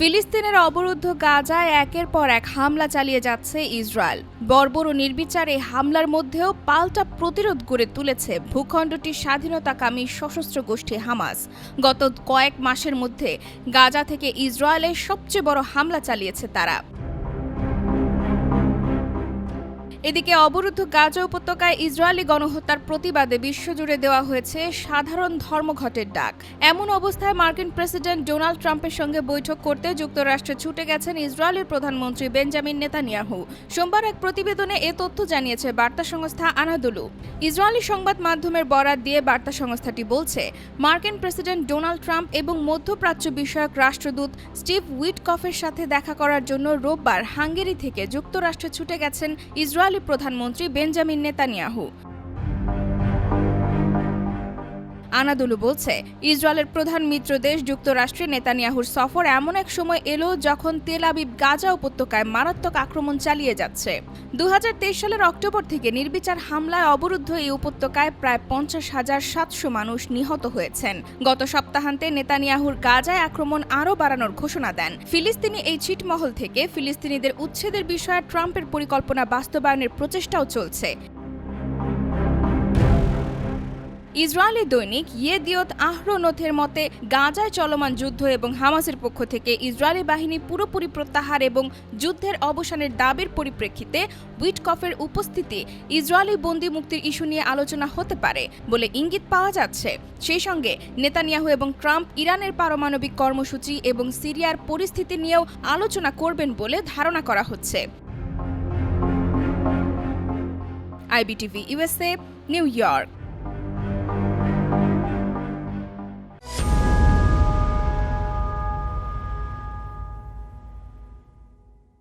ফিলিস্তিনের অবরুদ্ধ গাজায় একের পর এক হামলা চালিয়ে যাচ্ছে ইসরায়েল। বর্বর ও নির্বিচারে হামলার মধ্যেও পাল্টা প্রতিরোধ গড়ে তুলেছে ভূখণ্ডটির স্বাধীনতাকামী সশস্ত্র গোষ্ঠী হামাস। গত কয়েক মাসের মধ্যে গাজা থেকে ইসরায়েলের সবচেয়ে বড় হামলা চালিয়েছে তারা। এদিকে অবরুদ্ধ গাজা উপত্যকায় ইসরায়েলি গণহত্যার প্রতিবাদে বিশ্বজুড়ে দেওয়া হয়েছে সাধারণ ধর্মঘটের ডাক। এমন অবস্থায় মার্কিন প্রেসিডেন্ট ডোনাল্ড ট্রাম্পের সঙ্গে বৈঠক করতে যুক্তরাষ্ট্রে ছুটে গেছেন ইসরায়েলের প্রধানমন্ত্রী বেঞ্জামিন নেতানিয়াহু। সোমবার এক প্রতিবেদনে এ তথ্য জানিয়েছে বার্তা সংস্থা আনাদুলু। ইসরায়েলি সংবাদ মাধ্যমের বরাত দিয়ে বার্তা সংস্থাটি বলছে, মার্কিন প্রেসিডেন্ট ডোনাল্ড ট্রাম্প এবং মধ্যপ্রাচ্য বিষয়ক রাষ্ট্রদূত স্টিভ উইটকফের সাথে দেখা করার জন্য রোববার হাঙ্গেরি থেকে যুক্তরাষ্ট্রে ছুটে গেছেন ইসরায়েলি প্রধানমন্ত্রী বেঞ্জামিন নেতানিয়াহু। আনাদুলু বলছে, ইসরায়েলের প্রধান মিত্র দেশ যুক্তরাষ্ট্রে নেতানিয়াহুর সফর এমন এক সময় এলো যখন তেল আবিব গাজা উপত্যকায় মারাত্মক আক্রমণ চালিয়ে যাচ্ছে। দু হাজার তেইশ সালের অক্টোবর থেকে নির্বিচার হামলায় অবরুদ্ধ এই উপত্যকায় প্রায় পঞ্চাশ হাজার সাতশো মানুষ নিহত হয়েছেন। গত সপ্তাহান্তে নেতানিয়াহুর গাজায় আক্রমণ আরও বাড়ানোর ঘোষণা দেন। ফিলিস্তিনি এই ছিটমহল থেকে ফিলিস্তিনিদের উচ্ছেদের বিষয়ে ট্রাম্পের পরিকল্পনা বাস্তবায়নের প্রচেষ্টাও চলছে। ইসরায়েলি দৈনিক ইয়েদিয়ত আহরোনথের মতে, গাজায় চলমান যুদ্ধ এবং হামাসের পক্ষ থেকে ইসরায়েলি বাহিনী পুরোপুরি প্রত্যাহার এবং যুদ্ধের অবসানের দাবির পরিপ্রেক্ষিতে উইটকফের উপস্থিতি ইসরায়েলি বন্দি মুক্তির ইস্যু নিয়ে আলোচনা হতে পারে বলে ইঙ্গিত পাওয়া যাচ্ছে। সেই সঙ্গে নেতানিয়াহু এবং ট্রাম্প ইরানের পারমাণবিক কর্মসূচি এবং সিরিয়ার পরিস্থিতি নিয়েও আলোচনা করবেন বলে ধারণা করা হচ্ছে। IBTV USA New York.